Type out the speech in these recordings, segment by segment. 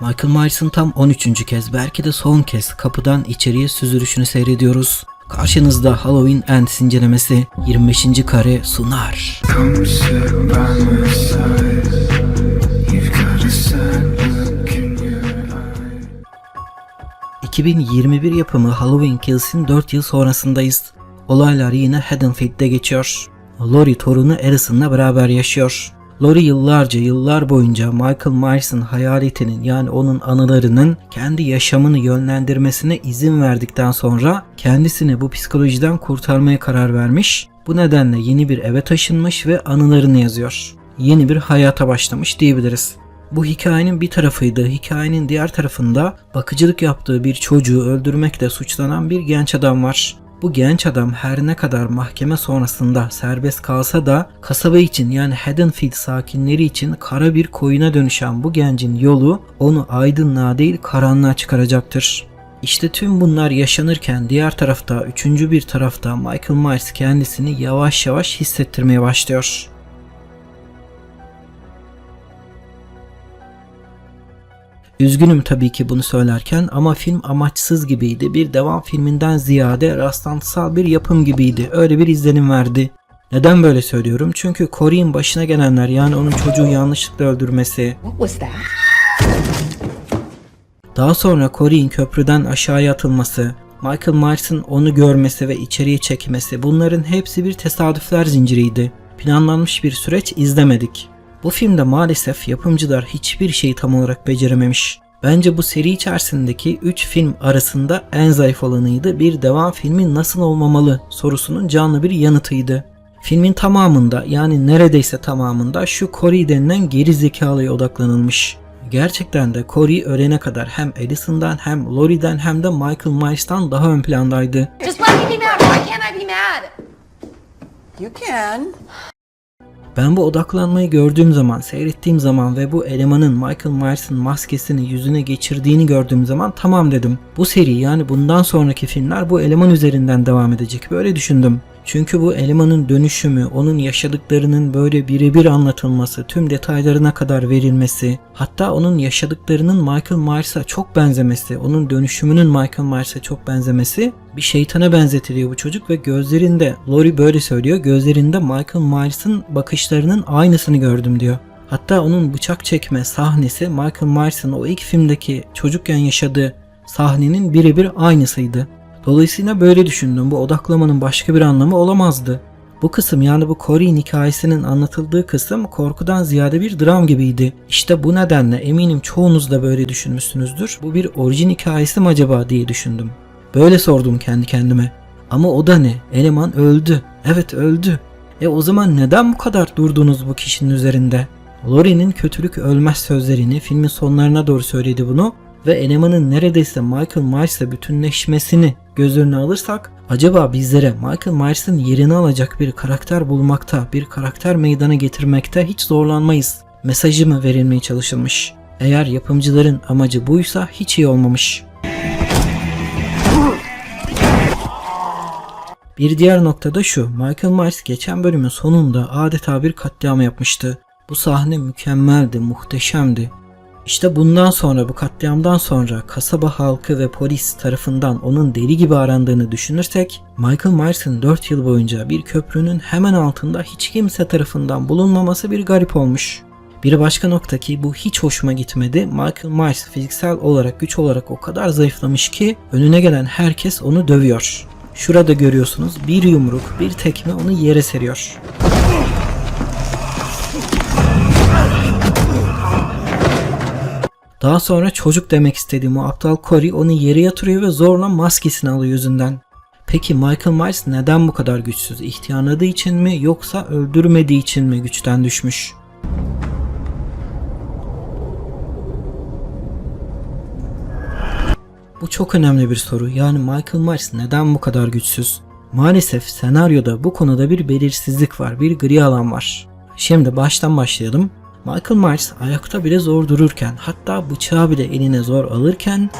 Michael Myers'ın tam 13. kez belki de son kez kapıdan içeriye süzülüşünü seyrediyoruz. Karşınızda Halloween Ends incelemesi 25. kare sunar. Come sit by my side. You've got a sad look in your eye. 2021 yapımı Halloween Kills'in 4 yıl sonrasındayız. Olaylar yine Haddonfield'de geçiyor. Lori torunu Allison'la beraber yaşıyor. Lori yıllarca yıllar boyunca Michael Myers'ın hayaletinin yani onun anılarının kendi yaşamını yönlendirmesine izin verdikten sonra kendisini bu psikolojiden kurtarmaya karar vermiş. Bu nedenle yeni bir eve taşınmış ve anılarını yazıyor. Yeni bir hayata başlamış diyebiliriz. Bu hikayenin bir tarafıydı. Hikayenin diğer tarafında bakıcılık yaptığı bir çocuğu öldürmekle suçlanan bir genç adam var. Bu genç adam her ne kadar mahkeme sonrasında serbest kalsa da kasaba için yani Haddonfield sakinleri için kara bir koyuna dönüşen bu gencin yolu onu aydınlığa değil karanlığa çıkaracaktır. İşte tüm bunlar yaşanırken diğer tarafta üçüncü bir tarafta Michael Myers kendisini yavaş yavaş hissettirmeye başlıyor. Üzgünüm tabii ki bunu söylerken ama film amaçsız gibiydi. Bir devam filminden ziyade rastlantısal bir yapım gibiydi. Öyle bir izlenim verdi. Neden böyle söylüyorum? Çünkü Corey'in başına gelenler yani onun çocuğu yanlışlıkla öldürmesi, daha sonra Corey'in köprüden aşağıya atılması, Michael Myers'ın onu görmesi ve içeriye çekmesi bunların hepsi bir tesadüfler zinciriydi. Planlanmış bir süreç izlemedik. Bu filmde maalesef yapımcılar hiçbir şeyi tam olarak becerememiş. Bence bu seri içerisindeki 3 film arasında en zayıf olanıydı. Bir devam filmi nasıl olmamalı sorusunun canlı bir yanıtıydı. Filmin tamamında yani neredeyse tamamında şu Corey denilen geri zekalıya odaklanılmış. Gerçekten de Corey ölene kadar hem Allison'dan hem Laurie'den hem de Michael Myers'tan daha ön plandaydı. Just let me be mad. Why can't I be mad? You can. Ben bu odaklanmayı gördüğüm zaman, seyrettiğim zaman ve bu elemanın Michael Myers'ın maskesini yüzüne geçirdiğini gördüğüm zaman tamam dedim. Bu seri yani bundan sonraki filmler bu eleman üzerinden devam edecek. Böyle düşündüm. Çünkü bu elemanın dönüşümü, onun yaşadıklarının böyle birebir anlatılması, tüm detaylarına kadar verilmesi, hatta onun yaşadıklarının Michael Myers'a çok benzemesi, onun dönüşümünün Michael Myers'a çok benzemesi bir şeytana benzetiliyor bu çocuk ve gözlerinde, Lori böyle söylüyor, gözlerinde Michael Myers'ın bakışlarının aynısını gördüm diyor. Hatta onun bıçak çekme sahnesi Michael Myers'ın o ilk filmdeki çocukken yaşadığı sahnenin birebir aynısıydı. Dolayısıyla böyle düşündüm. Bu odaklamanın başka bir anlamı olamazdı. Bu kısım yani bu Corey'in hikayesinin anlatıldığı kısım korkudan ziyade bir dram gibiydi. İşte bu nedenle eminim çoğunuz da böyle düşünmüşsünüzdür. Bu bir orijin hikayesi mi acaba diye düşündüm. Böyle sordum kendi kendime. Ama o da ne? Eleman öldü. Evet öldü. E o zaman neden bu kadar durdunuz bu kişinin üzerinde? Laurie'nin kötülük ölmez sözlerini filmin sonlarına doğru söyledi bunu ve elemanın neredeyse Michael Myers'la bütünleşmesini göz önüne alırsak acaba bizlere Michael Myers'ın yerini alacak bir karakter bulmakta, bir karakter meydana getirmekte hiç zorlanmayız. Mesajı mı verilmeye çalışılmış? Eğer yapımcıların amacı buysa hiç iyi olmamış. Bir diğer nokta da şu. Michael Myers geçen bölümün sonunda adeta bir katliam yapmıştı. Bu sahne mükemmeldi, muhteşemdi. İşte bundan sonra bu katliamdan sonra kasaba halkı ve polis tarafından onun deli gibi arandığını düşünürsek Michael Myers'ın 4 yıl boyunca bir köprünün hemen altında hiç kimse tarafından bulunmaması bir garip olmuş. Bir başka nokta ki bu hiç hoşuma gitmedi. Michael Myers fiziksel olarak güç olarak o kadar zayıflamış ki önüne gelen herkes onu dövüyor. Şurada görüyorsunuz bir yumruk bir tekme onu yere seriyor. Daha sonra çocuk demek istediğim o aptal Corey onu yere yatırıyor ve zorla maskesini alıyor yüzünden. Peki Michael Myers neden bu kadar güçsüz? İhtiyarladığı için mi yoksa öldürmediği için mi güçten düşmüş? Bu çok önemli bir soru. Yani Michael Myers neden bu kadar güçsüz? Maalesef senaryoda bu konuda bir belirsizlik var, bir gri alan var. Şimdi baştan başlayalım. Michael Myers ayakta bile zor dururken, hatta bıçağı bile eline zor alırken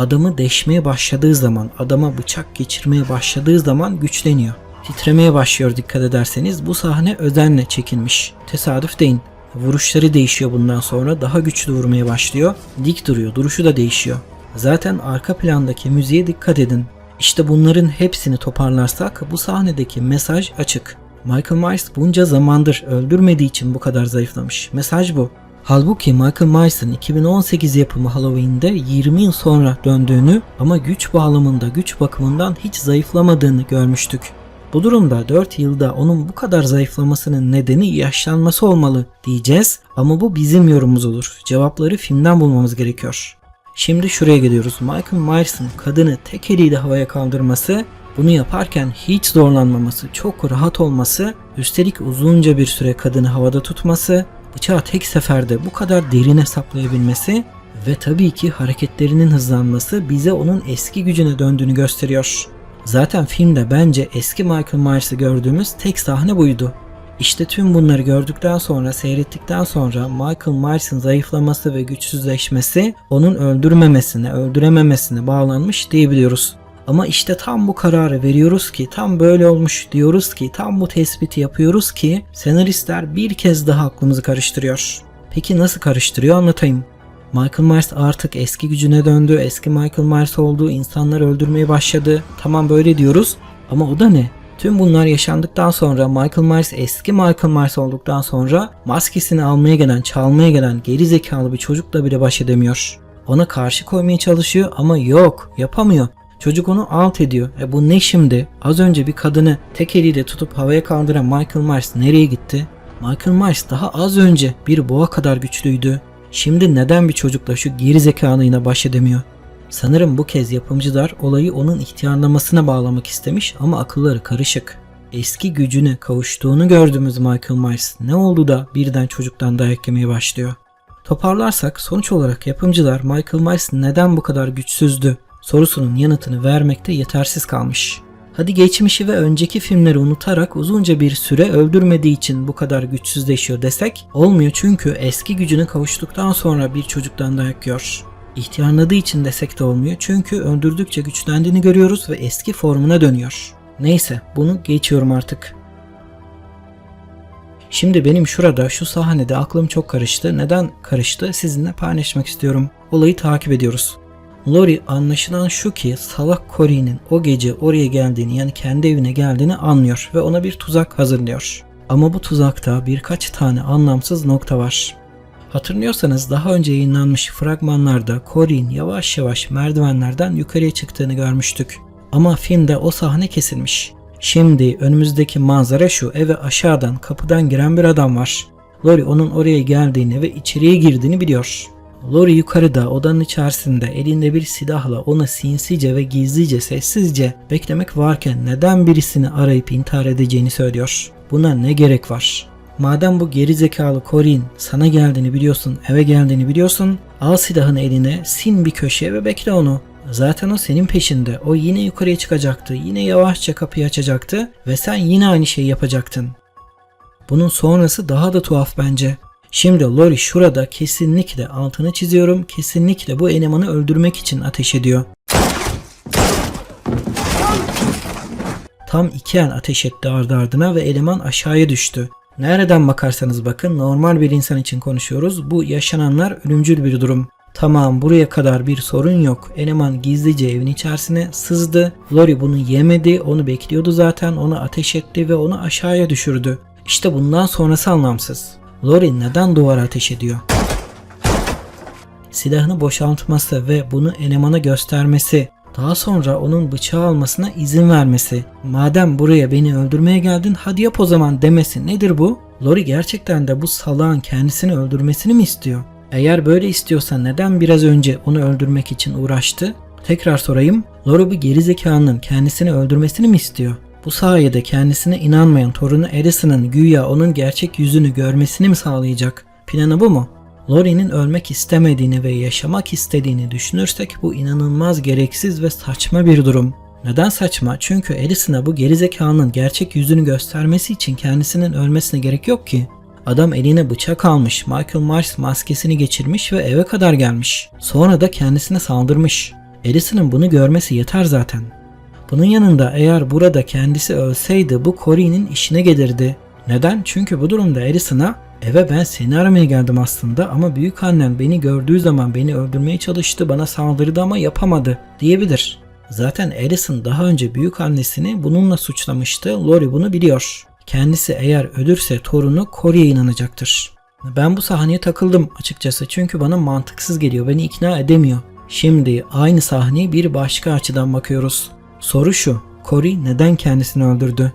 adamı deşmeye başladığı zaman, adama bıçak geçirmeye başladığı zaman güçleniyor. Titremeye başlıyor dikkat ederseniz bu sahne özenle çekilmiş. Tesadüf değil. Vuruşları değişiyor bundan sonra. Daha güçlü vurmaya başlıyor. Dik duruyor. Duruşu da değişiyor. Zaten arka plandaki müziğe dikkat edin. İşte bunların hepsini toparlarsak bu sahnedeki mesaj açık. Michael Myers bunca zamandır öldürmediği için bu kadar zayıflamış. Mesaj bu. Halbuki Michael Myers'ın 2018 yapımı Halloween'de 20 yıl sonra döndüğünü ama güç bağlamında, güç bakımından hiç zayıflamadığını görmüştük. Bu durumda 4 yılda onun bu kadar zayıflamasının nedeni yaşlanması olmalı diyeceğiz ama bu bizim yorumumuz olur. Cevapları filmden bulmamız gerekiyor. Şimdi şuraya geliyoruz. Michael Myers'ın kadını tek eliyle havaya kaldırması, bunu yaparken hiç zorlanmaması, çok rahat olması, üstelik uzunca bir süre kadını havada tutması, bıçağı tek seferde bu kadar derine saplayabilmesi ve tabii ki hareketlerinin hızlanması bize onun eski gücüne döndüğünü gösteriyor. Zaten filmde bence eski Michael Myers'ı gördüğümüz tek sahne buydu. İşte tüm bunları gördükten sonra, seyrettikten sonra Michael Myers'ın zayıflaması ve güçsüzleşmesi onun öldürmemesine, öldürememesine bağlanmış diyebiliyoruz. Ama işte tam bu kararı veriyoruz ki, tam böyle olmuş diyoruz ki, tam bu tespiti yapıyoruz ki senaristler bir kez daha aklımızı karıştırıyor. Peki nasıl karıştırıyor anlatayım. Michael Myers artık eski gücüne döndü, eski Michael Myers oldu, insanlar öldürmeye başladı. Tamam böyle diyoruz ama o da ne? Tüm bunlar yaşandıktan sonra Michael Myers eski Michael Myers olduktan sonra maskesini almaya gelen, çalmaya gelen geri zekalı bir çocukla bile baş edemiyor. Ona karşı koymaya çalışıyor ama yok, yapamıyor. Çocuk onu alt ediyor. E bu ne şimdi? Az önce bir kadını tek eliyle tutup havaya kaldıran Michael Myers nereye gitti? Michael Myers daha az önce bir boğa kadar güçlüydü. Şimdi neden bir çocukla şu geri zekalıyla baş edemiyor? Sanırım bu kez yapımcılar olayı onun ihtiyarlamasına bağlamak istemiş ama akılları karışık. Eski gücüne kavuştuğunu gördüğümüz Michael Myers ne oldu da birden çocuktan dayak yemeye başlıyor? Toparlarsak sonuç olarak yapımcılar Michael Myers neden bu kadar güçsüzdü sorusunun yanıtını vermekte yetersiz kalmış. Hadi geçmişi ve önceki filmleri unutarak uzunca bir süre öldürmediği için bu kadar güçsüzleşiyor desek olmuyor çünkü eski gücüne kavuştuktan sonra bir çocuktan dayak yiyor. İhtiyarladığı için desek de olmuyor çünkü öldürdükçe güçlendiğini görüyoruz ve eski formuna dönüyor. Neyse bunu geçiyorum artık. Şimdi benim şurada şu sahnede aklım çok karıştı. Neden karıştı? Sizinle paylaşmak istiyorum. Olayı takip ediyoruz. Lori anlaşılan şu ki salak Cory'nin o gece oraya geldiğini yani kendi evine geldiğini anlıyor ve ona bir tuzak hazırlıyor. Ama bu tuzakta birkaç tane anlamsız nokta var. Hatırlıyorsanız daha önce yayınlanmış fragmanlarda Cory'in yavaş yavaş merdivenlerden yukarıya çıktığını görmüştük. Ama filmde o sahne kesilmiş. Şimdi önümüzdeki manzara şu eve aşağıdan kapıdan giren bir adam var. Lori onun oraya geldiğini ve içeriye girdiğini biliyor. Lori yukarıda odanın içerisinde elinde bir silahla ona sinsice ve gizlice sessizce beklemek varken neden birisini arayıp intihar edeceğini söylüyor. Buna ne gerek var? Madem bu geri zekalı Corin sana geldiğini biliyorsun, eve geldiğini biliyorsun, al silahını eline, sin bir köşeye ve bekle onu. Zaten o senin peşinde. O yine yukarıya çıkacaktı. Yine yavaşça kapıyı açacaktı ve sen yine aynı şeyi yapacaktın. Bunun sonrası daha da tuhaf bence. Şimdi Lori şurada kesinlikle altını çiziyorum. Kesinlikle bu elemanı öldürmek için ateş ediyor. Tam iki el ateş etti ardı ardına ve eleman aşağıya düştü. Nereden bakarsanız bakın normal bir insan için konuşuyoruz. Bu yaşananlar ölümcül bir durum. Tamam buraya kadar bir sorun yok. Eleman gizlice evin içerisine sızdı. Lori bunu yemedi. Onu bekliyordu zaten. Onu ateş etti ve onu aşağıya düşürdü. İşte bundan sonrası anlamsız. Lori neden duvara ateş ediyor? Silahını boşaltması ve bunu elemana göstermesi, daha sonra onun bıçağı almasına izin vermesi, madem buraya beni öldürmeye geldin hadi yap o zaman demesi nedir bu? Lori gerçekten de bu salağın kendisini öldürmesini mi istiyor? Eğer böyle istiyorsa neden biraz önce onu öldürmek için uğraştı? Tekrar sorayım. Lori bu gerizekalının kendisini öldürmesini mi istiyor? Bu sayede kendisine inanmayan torunu Addison'ın güya onun gerçek yüzünü görmesini mi sağlayacak? Planı bu mu? Lori'nin ölmek istemediğini ve yaşamak istediğini düşünürsek bu inanılmaz gereksiz ve saçma bir durum. Neden saçma? Çünkü Addison'a bu gerizekalının gerçek yüzünü göstermesi için kendisinin ölmesine gerek yok ki. Adam eline bıçak almış, Michael Myers maskesini geçirmiş ve eve kadar gelmiş. Sonra da kendisine saldırmış. Addison'ın bunu görmesi yeter zaten. Bunun yanında eğer burada kendisi ölseydi bu Cory'nin işine gelirdi. Neden? Çünkü bu durumda Addison'a Eve ben seni aramaya geldim aslında ama büyük annen beni gördüğü zaman beni öldürmeye çalıştı, bana saldırdı ama yapamadı diyebilir. Zaten Alison daha önce büyük annesini bununla suçlamıştı. Lori bunu biliyor. Kendisi eğer ölürse torunu Cory'e inanacaktır. Ben bu sahneye takıldım açıkçası çünkü bana mantıksız geliyor, beni ikna edemiyor. Şimdi aynı sahneye bir başka açıdan bakıyoruz. Soru şu, Cory neden kendisini öldürdü?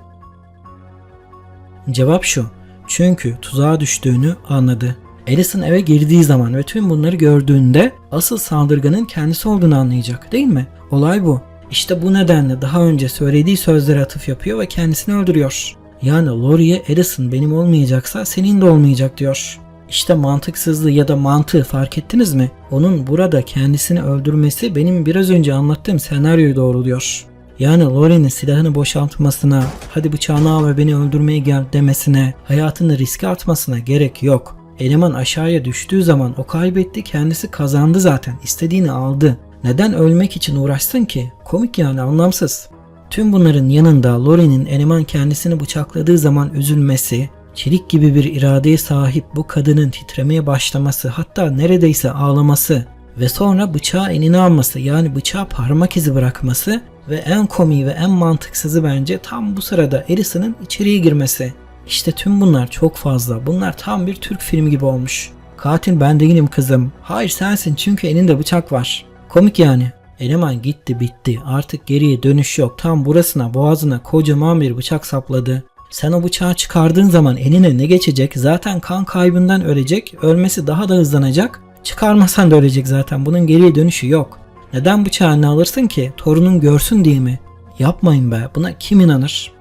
Cevap şu, çünkü tuzağa düştüğünü anladı. Alison eve girdiği zaman ve tüm bunları gördüğünde asıl saldırganın kendisi olduğunu anlayacak değil mi? Olay bu. İşte bu nedenle daha önce söylediği sözlere atıf yapıyor ve kendisini öldürüyor. Yani Laurie'ye Alison benim olmayacaksa senin de olmayacak diyor. İşte mantıksızlığı ya da mantığı fark ettiniz mi? Onun burada kendisini öldürmesi benim biraz önce anlattığım senaryoyu doğruluyor. Yani Laurie'nin silahını boşaltmasına, hadi bıçağını al ve beni öldürmeye gel demesine, hayatını riske atmasına gerek yok. Eleman aşağıya düştüğü zaman o kaybetti, kendisi kazandı zaten. İstediğini aldı. Neden ölmek için uğraşsın ki? Komik yani anlamsız. Tüm bunların yanında Laurie'nin eleman kendisini bıçakladığı zaman üzülmesi, çelik gibi bir iradeye sahip bu kadının titremeye başlaması hatta neredeyse ağlaması ve sonra bıçağı eline alması yani bıçağı parmak izi bırakması ve en komiği ve en mantıksızı bence tam bu sırada Alison'ın içeriye girmesi. İşte tüm bunlar çok fazla. Bunlar tam bir Türk filmi gibi olmuş. Katil ben değilim kızım. Hayır sensin çünkü elinde bıçak var. Komik yani. Eleman gitti bitti. Artık geriye dönüş yok. Tam burasına boğazına kocaman bir bıçak sapladı. Sen o bıçağı çıkardığın zaman eline ne geçecek? Zaten kan kaybından ölecek. Ölmesi daha da hızlanacak. Çıkarmasan da ölecek zaten. Bunun geriye dönüşü yok. Neden bıçağını alırsın ki? Torunun görsün diye mi? Yapmayın be. Buna kim inanır?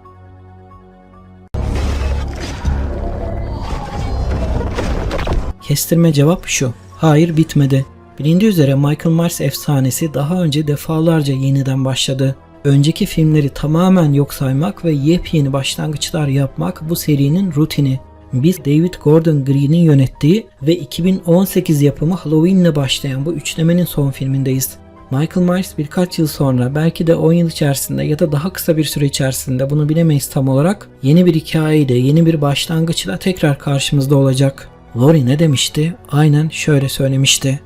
Kestirme cevap şu. Hayır bitmedi. Bilindiği üzere Michael Myers efsanesi daha önce defalarca yeniden başladı. Önceki filmleri tamamen yok saymak ve yepyeni başlangıçlar yapmak bu serinin rutini. Biz David Gordon Green'in yönettiği ve 2018 yapımı Halloween ile başlayan bu üçlemenin son filmindeyiz. Michael Myers birkaç yıl sonra belki de 10 yıl içerisinde ya da daha kısa bir süre içerisinde bunu bilemeyiz tam olarak yeni bir hikayeyle yeni bir başlangıçla tekrar karşımızda olacak. Laurie ne demişti? Aynen şöyle söylemişti.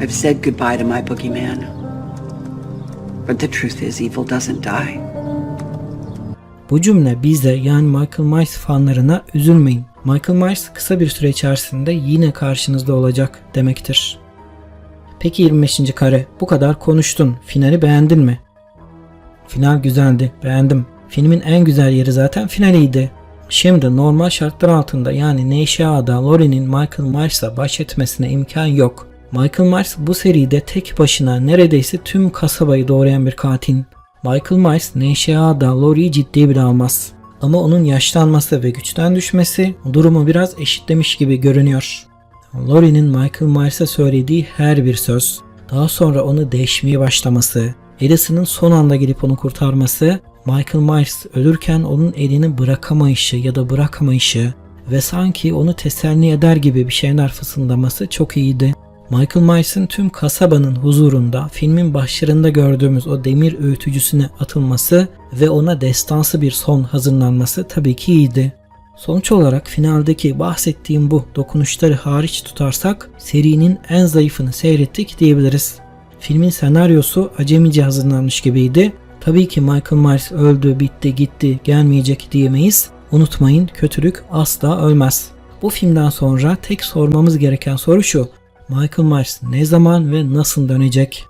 I've said goodbye to my boogeyman. But the truth is, evil doesn't die. Bu cümle bize yani Michael Myers fanlarına üzülmeyin. Michael Myers kısa bir süre içerisinde yine karşınızda olacak demektir. Peki 25. kare bu kadar konuştun. Finali beğendin mi? Final güzeldi. Beğendim. Filmin en güzel yeri zaten finaliydi. Şimdi normal şartlar altında yani Neşea'da Laurie'nin Michael Myers'la baş etmesine imkan yok. Michael Myers bu seride tek başına neredeyse tüm kasabayı doğrayan bir katil. Michael Myers Neşea'da Laurie'yi ciddiye bile almaz. Ama onun yaşlanması ve güçten düşmesi durumu biraz eşitlemiş gibi görünüyor. Laurie'nin Michael Myers'a söylediği her bir söz, daha sonra onu değişmeye başlaması, Alison'ın son anda gelip onu kurtarması, Michael Myers ölürken onun elini bırakamayışı ya da bırakamayışı ve sanki onu teselli eder gibi bir şeyler fısıldaması çok iyiydi. Michael Myers'ın tüm kasabanın huzurunda filmin başlarında gördüğümüz o demir öğütücüsüne atılması ve ona destansı bir son hazırlanması tabii ki iyiydi. Sonuç olarak finaldeki bahsettiğim bu dokunuşları hariç tutarsak serinin en zayıfını seyrettik diyebiliriz. Filmin senaryosu acemice hazırlanmış gibiydi. Tabii ki Michael Myers öldü, bitti, gitti, gelmeyecek diyemeyiz. Unutmayın kötülük asla ölmez. Bu filmden sonra tek sormamız gereken soru şu. Michael Myers ne zaman ve nasıl dönecek?